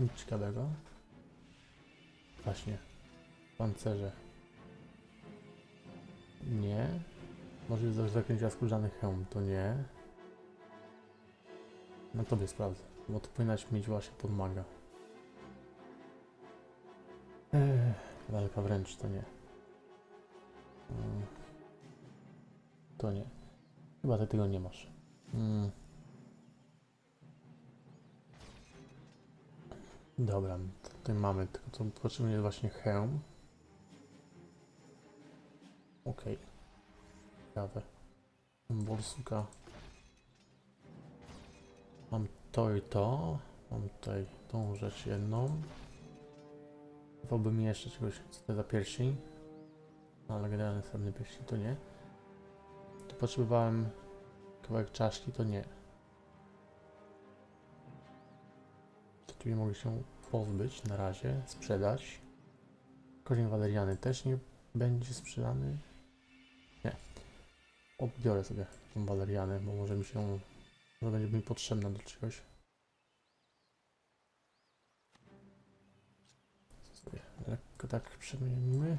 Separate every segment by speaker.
Speaker 1: nic ciekawego. Właśnie. Pancerze. Nie. Może coś zakręciła skórzany hełm, to nie. No tobie sprawdzę, bo to powinnaś mieć właśnie podmaga. Eee, walka wręcz to nie. Mm. To nie. Chyba ty tego nie masz. Mm. Dobra, tutaj mamy, tylko to potrzebuje właśnie hełm. Okej. Ciekawe. Mam Borsuka. Mam to i to. Mam tutaj tą rzecz jedną. Wolałbym jeszcze czegoś, co to za pierścień. No, ale generalnie srebrny pierścień to nie. Tu potrzebowałem kawałek czaszki, to nie. To tu nie mogę się pozbyć na razie, sprzedać. Korzeń waleriany też nie będzie sprzedany. Nie. Odbiorę sobie tą walerianę, bo może mi się, może będzie mi potrzebna do czegoś. Sobie lekko tak przemienimy.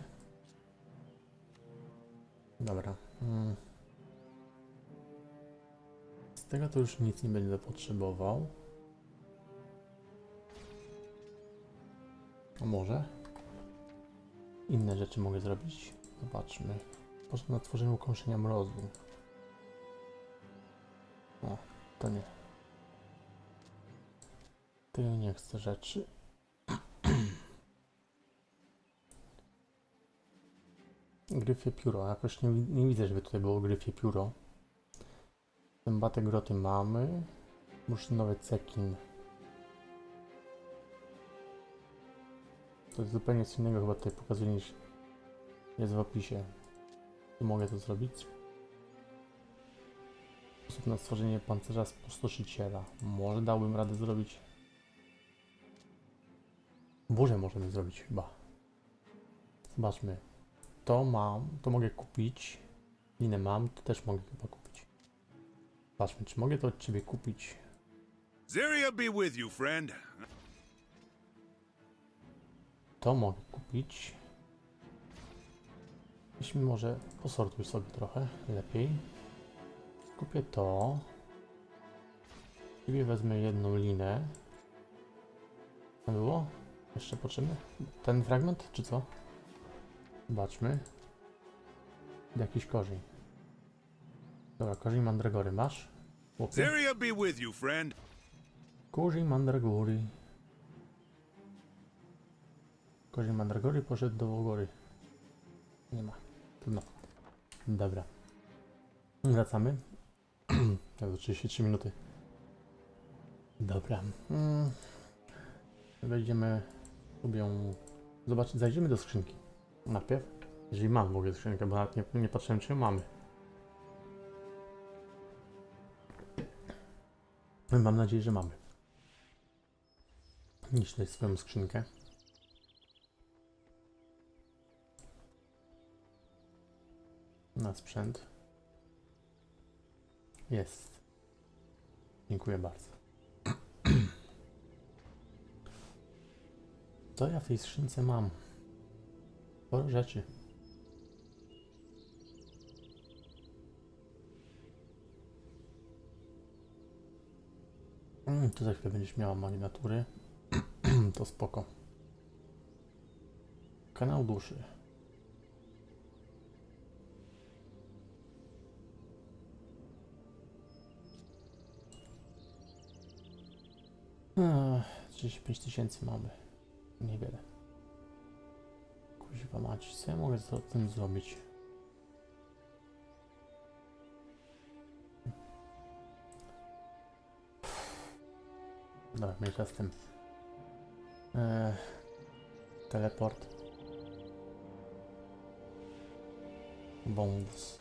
Speaker 1: Dobra. Mm. Z tego to już nic nie będę potrzebował. A może? Inne rzeczy mogę zrobić. Zobaczmy. Poszedł na tworzenie ukąszenia mrozu. O, to nie. Ty nie chcę rzeczy. Gryfie pióro. Jakoś nie, nie widzę, żeby tutaj było gryfie pióro. Zębate groty mamy. Bursztynowy cekin. To jest zupełnie co innego chyba tutaj pokazuje niż jest w opisie. Tu mogę to zrobić. Sposób na stworzenie pancerza spustoszyciela. Może dałbym radę zrobić. Burzę możemy zrobić chyba. Zobaczmy. To mam, to mogę kupić. Linę mam, to też mogę chyba kupić. Zobaczmy, czy mogę to od ciebie kupić.
Speaker 2: Zeria be with you, friend.
Speaker 1: To mogę kupić. Weźmy może posortuj sobie trochę lepiej. Kupię to. Ciebie wezmę jedną linę. Co było? Jeszcze potrzebny? Ten fragment, czy co? Zobaczmy. Jakiś korzeń. Dobra, korzeń mandragory masz? Chłopie?
Speaker 2: Zeria be with you, friend.
Speaker 1: Korzeń mandragory. Korzeń mandragory poszedł do góry. Nie ma. Trudno. Dobra. Wracamy. Do 33 minuty. Dobra. Mm. Wejdziemy sobie. Zobaczyć, zajdziemy do skrzynki. Najpierw. Jeżeli mam w ogóle skrzynkę, bo nawet nie, nie patrzyłem, czy mamy. Mam nadzieję, że mamy. Tutaj swoją skrzynkę. Na sprzęt. Jest. Dziękuję bardzo. Co ja w tej skrzynce mam? Sporo rzeczy. Mm, tu za chwilę będziesz miała magnatury. to spoko. Kanał duszy. 35 tysięcy mamy. Niewiele. Kuźwa mać, co ja mogę z tym zrobić? Dobra, mniejsza z tym. Eee, teleport. Wąwóz.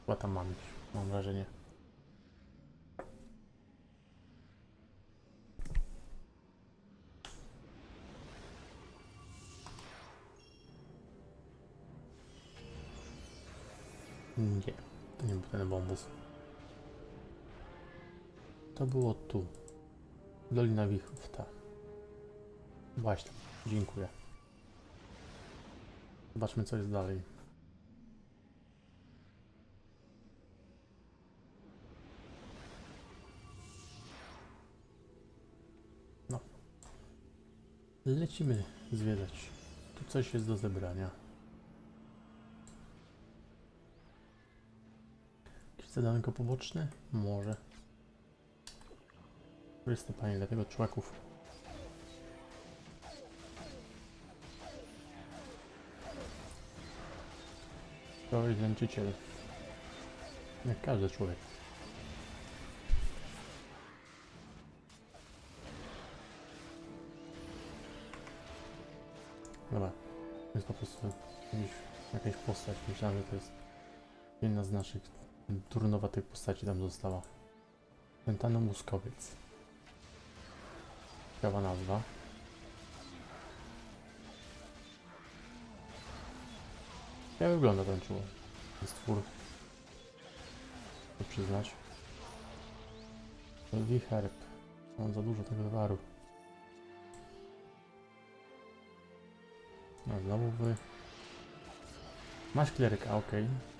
Speaker 1: Chyba tam mam, mam wrażenie. Wąwóz. To było tu. Dolina Wichrów, tak. Właśnie, dziękuję. Zobaczmy co jest dalej. No. Lecimy zwiedzać. Tu coś jest do zebrania. Zadanko poboczne? Może. Wystąpanie dla tego człeków. To jest lęczyciel. Jak każdy człowiek. Dobra. To jest po prostu jakaś postać. Myślałem, że to jest jedna z naszych turnowatych postaci tam została. Pentano Muskowiec. Ciekawa nazwa. Jak wygląda ten człowiek? Stwór. To przyznać. Wicherb. Mam za dużo tego towaru. No znowu wy... Masz kleryka, okej. Masz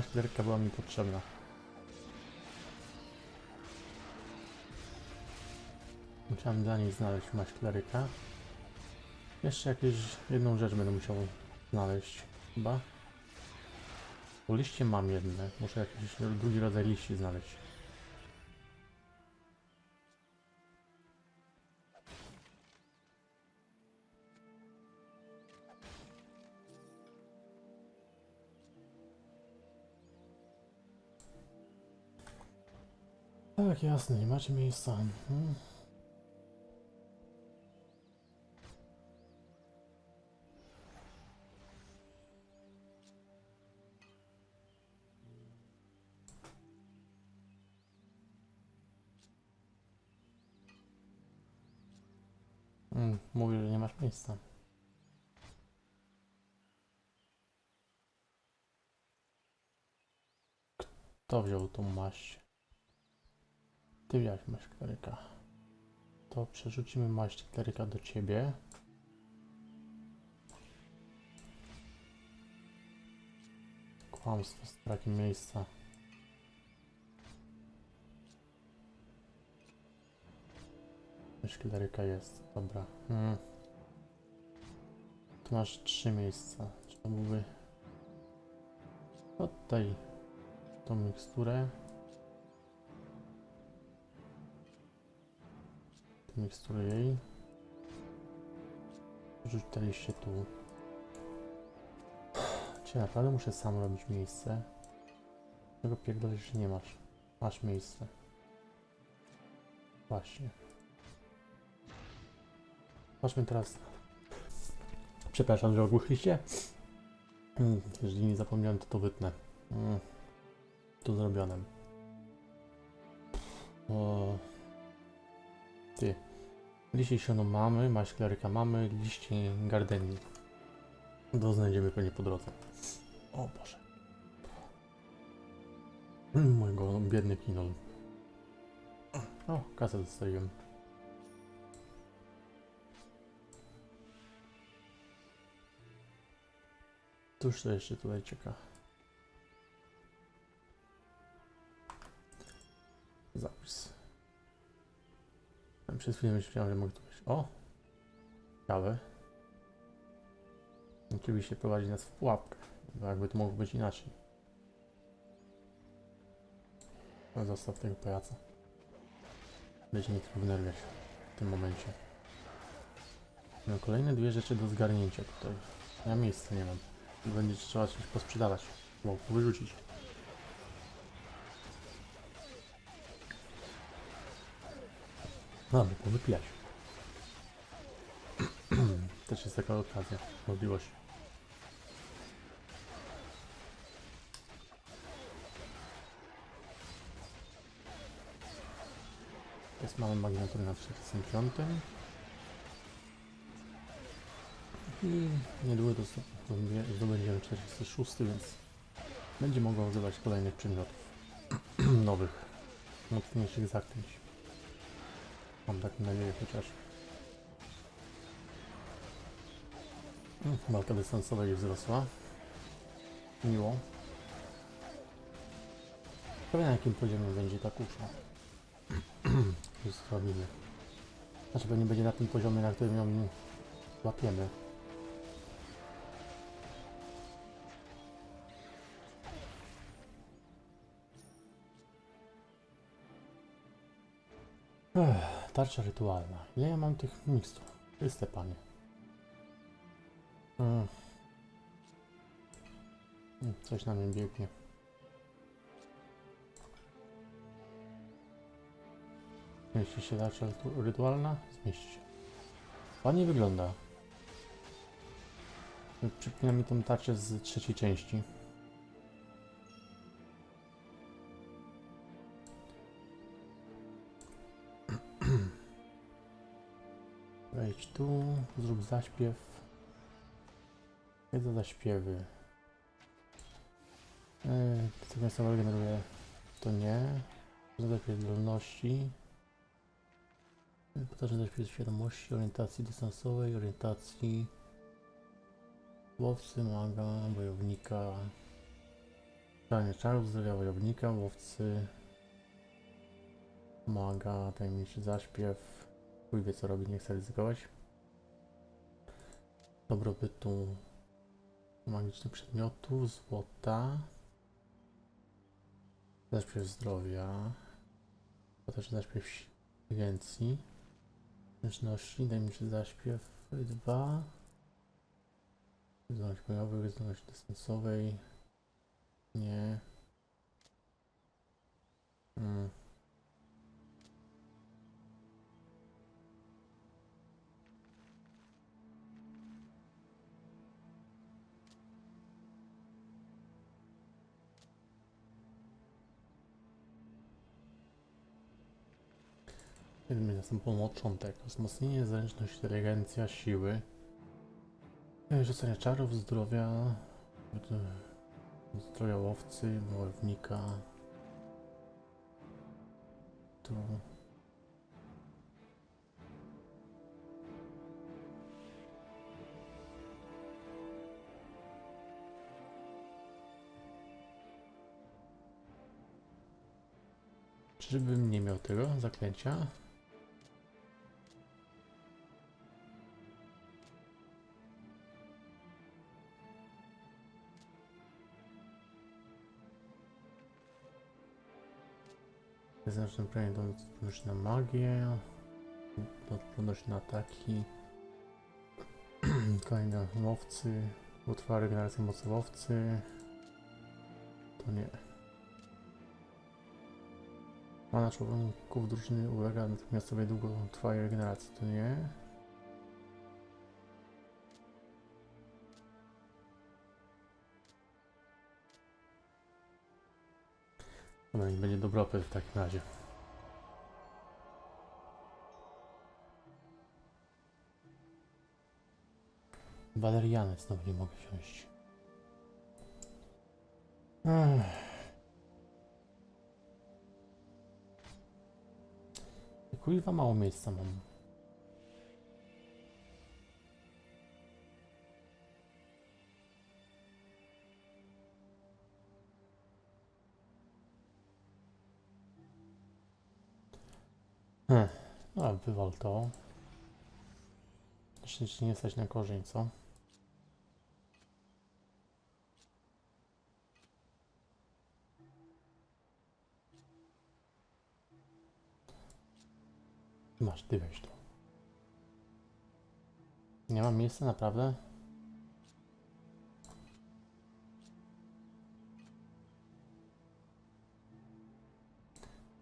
Speaker 1: kleryka była mi potrzebna. Musiałem dla niej znaleźć maść kleryka. Jeszcze jakieś jedną rzecz będę musiał znaleźć, chyba. Bo liście mam jedne. Muszę jakiś drugi rodzaj liści znaleźć. Tak, jasne, nie macie miejsca. Mhm. Mm, że nie masz miejsca. Kto wziął tą maść? Ty wziąłeś maść kleryka. To przerzucimy maść kleryka do ciebie. Kłamstwo z brakiem miejsca. Maść kleryka jest, dobra. Hmm. Tu masz trzy miejsca. To byłby... Oddaj tą miksturę. Miksturę jej. Rzuć te liście tu. Czy naprawdę muszę sam robić miejsce? Tego pierdolisz, że nie masz. Masz miejsce. Właśnie. Patrzmy teraz. Przepraszam, że ogłuchliście. Mm, Jeżeli nie zapomniałem, to to wytnę. Mm. To zrobione. O. Liście siano mamy, maść kleryka mamy, liście gardeni. To znajdziemy pewnie po drodze. O Boże. Mojego biedny kinol. O, kasę dostałem. Cóż to jeszcze tutaj czeka? Zapis. Przez chwilę myślałem, że mogę tu być. O! Ciekawe. Oczywiście prowadzi nas w pułapkę. Bo jakby to mogło być inaczej. Zostaw tego pajaca. Będzie trochę wnerwiać w tym momencie. No kolejne dwie rzeczy do zgarnięcia tutaj. Ja miejsca nie mam. Będzie trzeba coś posprzedawać. Albo wyrzucić. No, albo powypijać. Też jest taka okazja, możliwość. Jest mamy magnatury na 45. I niedługo zdobędziemy 46, więc będzie mogła używać kolejnych przedmiotów nowych, mocniejszych zaklęć. Mam taką nadzieję chociaż. Mm, Walka dystansowa już wzrosła. Miło. Ciekawe na jakim poziomie będzie ta kusza. Już sprawdzimy. Znaczy pewnie będzie na tym poziomie, na którym ją łapiemy. Tarcza rytualna. Ile ja mam tych mikstur? Chryste panie. Mm. Coś na mnie biegnie. Zmieści się tarcza rytu- rytualna? Zmieści się. Ładnie wygląda. Przypomina mi tą tarczę z trzeciej części. Zrób zaśpiew. Jedno zaśpiewy. Yy, co miejscowe generuje to nie. Zaśpiew zdolności. Powtarzam zaśpiew świadomości, orientacji dystansowej, orientacji łowcy, maga, wojownika. Zdanie czarów, zdrowia wojownika, łowcy, maga, tajemniczy zaśpiew. Chuj wie co robi, nie chce ryzykować. Dobrobytu magicznych przedmiotów, złota. Zaśpiew zdrowia. Też zaśpiew inteligencji. Zręczności, tajemniczy zaśpiew 2. Zdolność bojowych, zdolność dystansowej. Nie. Hmm. Zmienia są początek. Wzmocnienie zręczność, inteligencja, siły. E, Rzucenie czarów, zdrowia. e, Zdrowia łowcy, wojownika. Tu. Czyżbym nie miał tego zaklęcia? Znaczne prawie do odporności na magię, do na ataki. Kolejne łowcy, utrwala regenerację mocy. To nie. Mana członków drużyny ulega natychmiastowej długotrwałej regeneracji. To nie. Dobra, niech będzie dobropyt w takim razie. Waleriany znowu nie mogę wsiąść. Ech. Kurwa mało miejsca mam. Hm. No, wywal to. Szczęście nie stać na korzeń, co? Masz, ty weź to. Nie mam miejsca, naprawdę?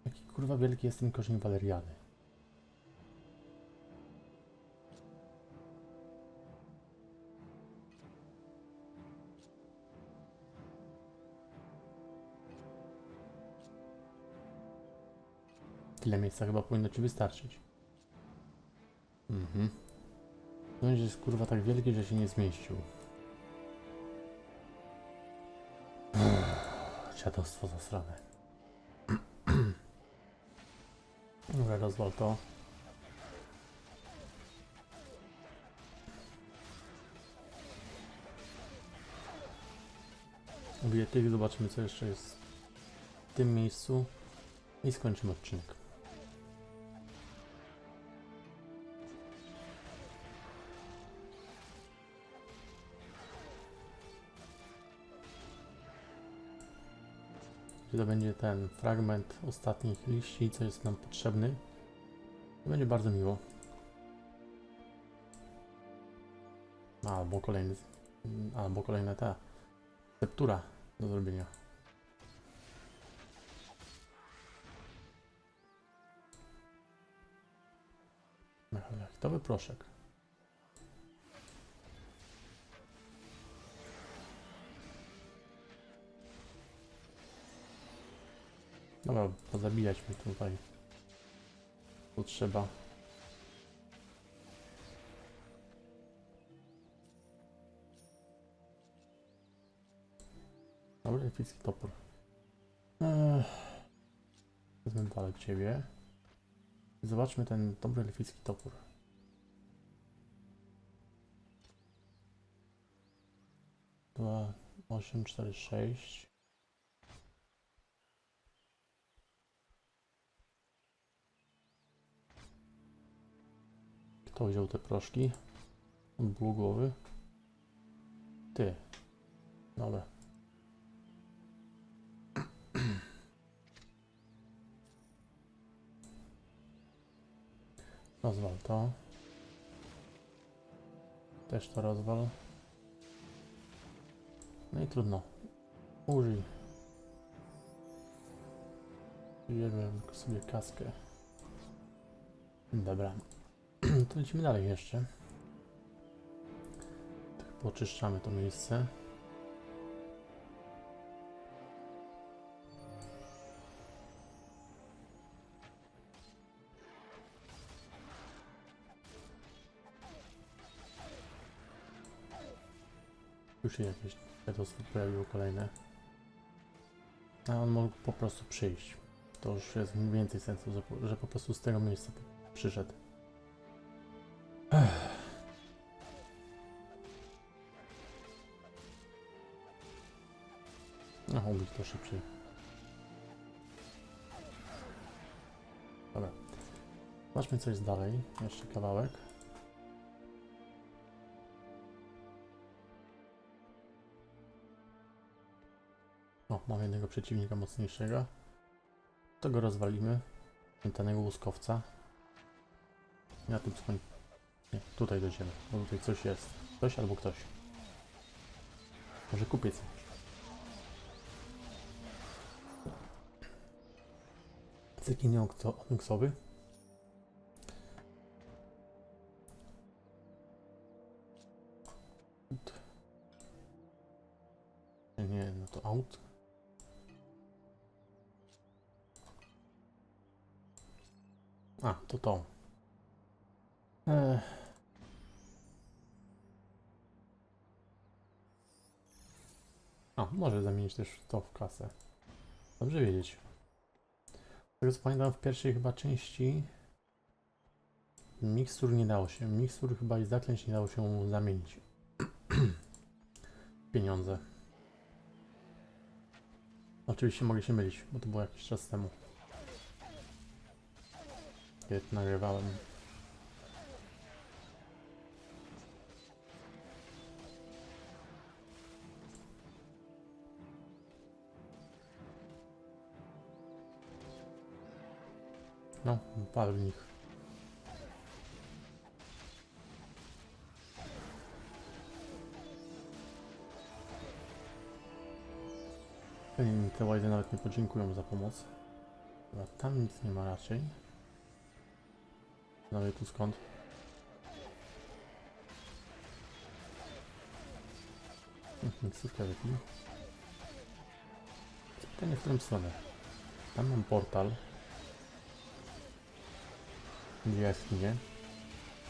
Speaker 1: Jaki kurwa wielki jest ten korzeń waleriany. tyle miejsca chyba powinno ci wystarczyć. Mhm. Zdąż jest kurwa tak wielki, że się nie zmieścił. Dziadostwo zasrane. Dobra, rozwal to. Ubiję tych, zobaczymy co jeszcze jest w tym miejscu i skończymy odcinek. To będzie ten fragment ostatnich liści, co jest nam potrzebny. To będzie bardzo miło. Albo kolejny, albo kolejna ta receptura do zrobienia. Mechanachitowy proszek. Dobra, pozabijać mi tutaj. Tu trzeba. Dobry epicki topór. Ech. Wezmę dalej ciebie. Zobaczmy ten dobry elficki topór. Dwa, osiem, cztery, sześć. Kto wziął te proszki? Od ból głowy? Ty. Dobra. Rozwal to. Też to rozwal. No i trudno. Użyj. Bierzemy sobie kaskę. Dobra. To lecimy dalej jeszcze. Tak poczyszczamy to miejsce. Już się jakieś pedostwy pojawiło kolejne. A on mógł po prostu przyjść. To już jest więcej sensu, że po, że po prostu z tego miejsca przyszedł. No, ubić to szybciej. Dobra. Zobaczmy co jest dalej. Jeszcze kawałek. O, mam jednego przeciwnika mocniejszego. To go rozwalimy. Pamiętanego łuskowca. Ja tu skoń... Nie, tutaj dojdziemy, bo tutaj coś jest. Coś albo ktoś. Może kupiec. Cykiny onyxowy. Nie, Nie, no to out. A, to to. Ech. A, może zamienić też to w kasę. Dobrze wiedzieć. Z tego co pamiętam w pierwszej chyba części mikstur nie dało się. Mikstur chyba i zaklęć nie dało się zamienić. Pieniądze. Oczywiście mogę się mylić, bo to było jakiś czas temu. Kiedy nagrywałem. No, pal w nich. Te łajzy nawet nie podziękują za pomoc. Dobra, tam nic nie ma raczej. Nawet tu skąd? Miksówkę wypij. Pytanie w którą stronę? Tam mam portal. Jaskinie?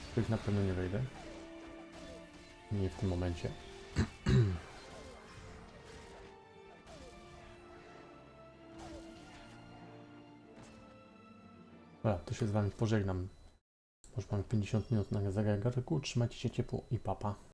Speaker 1: W których na pewno nie wejdę. Nie w tym momencie. Dobra, to się z wami pożegnam. Już mamy 50 minut na zegarku. Trzymajcie się ciepło i papa.